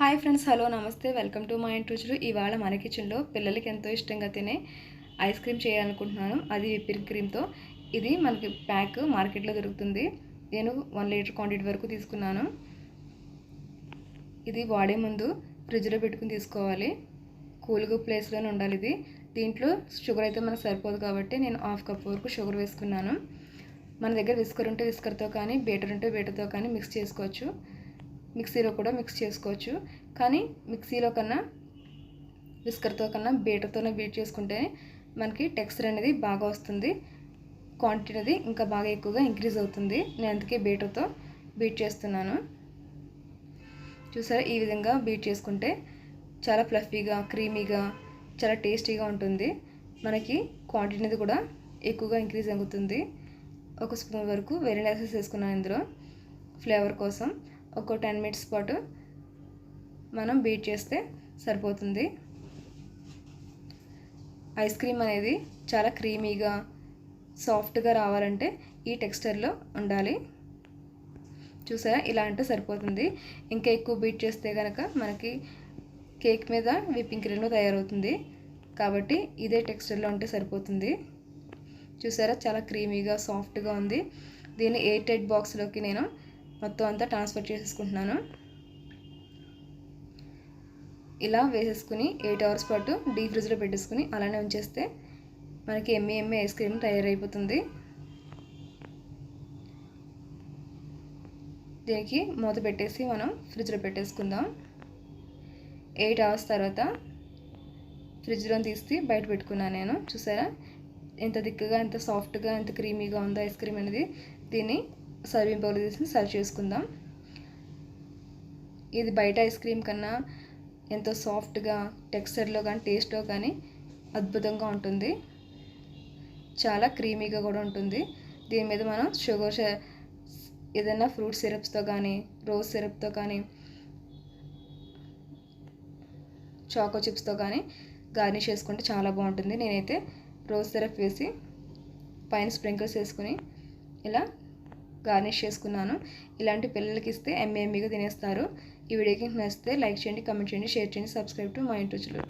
Hi friends hello నమస్తే. Welcome to మా ఇంటి రుచులు. ఇవాళ మన కిచెన్లో పిల్లలకి ఎంతో ఇష్టంగా తినే ఐస్ క్రీమ్ చేయాలనుకుంటున్నాను. అది విప్పింగ్ క్రీమ్తో. ఇది మనకి ప్యాక్ మార్కెట్లో దొరుకుతుంది. నేను వన్ లీటర్ క్వాంటిటీ వరకు తీసుకున్నాను. ఇది వాడే ముందు ఫ్రిడ్జ్లో పెట్టుకుని తీసుకోవాలి. కూల్గా ప్లేస్లోనే ఉండాలి ఇది. దీంట్లో షుగర్ అయితే మనకు సరిపోదు కాబట్టి నేను హాఫ్ కప్ వరకు షుగర్ వేసుకున్నాను. మన దగ్గర విస్కర్ ఉంటే విస్కర్తో కానీ బేటర్ ఉంటే బేటర్తో కానీ మిక్స్ చేసుకోవచ్చు. మిక్సీలో కూడా మిక్స్ చేసుకోవచ్చు. కానీ మిక్సీలో కన్నా విస్కర్తో కన్నా బీటర్తోనే బీట్ చేసుకుంటే మనకి టెక్స్చర్ అనేది బాగా వస్తుంది. క్వాంటిటీ అనేది ఇంకా బాగా ఎక్కువగా ఇంక్రీజ్ అవుతుంది. నేను అందుకే బీటర్తో బీట్ చేస్తున్నాను. చూసారా? ఈ విధంగా బీట్ చేసుకుంటే చాలా ఫ్లఫీగా క్రీమీగా చాలా టేస్టీగా ఉంటుంది. మనకి క్వాంటిటీ అనేది కూడా ఎక్కువగా ఇంక్రీజ్ అవుతుంది. ఒక స్పూన్ వరకు వెనిలా ఎసెన్స్ వేసుకున్నాను ఇందులో. ఫ్లేవర్ కోసం. ఒక టెన్ మినిట్స్ పాటు మనం బీట్ చేస్తే సరిపోతుంది. ఐస్ క్రీమ్ అనేది చాలా క్రీమీగా సాఫ్ట్గా రావాలంటే ఈ టెక్స్చర్లో ఉండాలి. చూసారా? ఇలా అంటే సరిపోతుంది. ఇంకా ఎక్కువ బీట్ చేస్తే కనుక మనకి కేక్ మీద విప్పింగ్ క్రీమ్ తయారవుతుంది. కాబట్టి ఇదే టెక్స్చర్లో ఉంటే సరిపోతుంది. చూసారా? చాలా క్రీమీగా సాఫ్ట్గా ఉంది. దీన్ని ఎయిట్ ఎయిట్ బాక్స్లోకి నేను మొత్తం అంతా ట్రాన్స్ఫర్ చేసేసుకుంటున్నాను. ఇలా వేసేసుకుని ఎయిట్ అవర్స్ పాటు డీ ఫ్రిడ్జ్లో పెట్టేసుకుని అలానే ఉంచేస్తే మనకి ఎమ్మె ఎమ్మె ఐస్ క్రీమ్ తయారైపోతుంది. దీనికి మూత పెట్టేసి మనం ఫ్రిడ్జ్లో పెట్టేసుకుందాం. ఎయిట్ అవర్స్ తర్వాత ఫ్రిడ్జ్లో తీసి బయట పెట్టుకున్నాను నేను. చూసారా? ఎంత దిక్కుగా ఎంత సాఫ్ట్గా ఎంత క్రీమీగా ఉందో ఐస్ క్రీమ్ అనేది దీన్ని సర్వింగ్ బౌల్ తీసి సర్వ్ చేసుకుందాం. ఇది బయట ఐస్ క్రీమ్ కన్నా ఎంతో సాఫ్ట్గా టెక్స్చర్లో కానీ టేస్ట్లో కానీ అద్భుతంగా ఉంటుంది. చాలా క్రీమీగా కూడా ఉంటుంది. దీని మీద మనం షుగర్ ఏదైనా ఫ్రూట్ సిరప్స్తో కానీ రోజ్ సిరప్తో కానీ చాకో చిప్స్తో కానీ గార్నిష్ చేసుకుంటే చాలా బాగుంటుంది. నేనైతే రోజ్ సిరప్ వేసి పైన స్ప్రింకిల్స్ వేసుకుని ఇలా గార్నిష్ చేసుకున్నాను. ఇలాంటి పిల్లలకి ఇస్తే ఎమ్మె తినేస్తారు. ఈ వీడియోకి నచ్చితే లైక్ చేయండి కమెంట్ చేయండి షేర్ చేయండి సబ్స్క్రైబ్ టు మా ఇంటి రుచులు